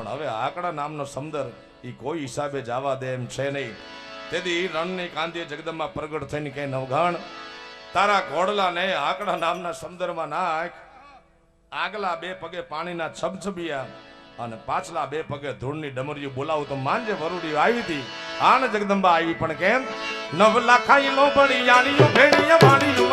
પણ હવે આકડા નામનો સમદર એ કોઈ હિસાબે જવા દે એમ છે નહીં. તેથી રણની કાંતિએ જગદંબા પ્રગટ થઈને કઈ નવઘાણ, તારા ઘોડલાને આકડા નામના સમદરમાં નાખ. આગલા બે પગે પાણીના છબછબિયા અને પાછલા બે પગે ધૂળની ડમરીયું બોલાવું તો માંજે વરુડી આવી હતી. આને જગદંબા, આવી પણ કેમ? નવ લાખાઈ લો યાણીયું ભેણીયા વાણીયું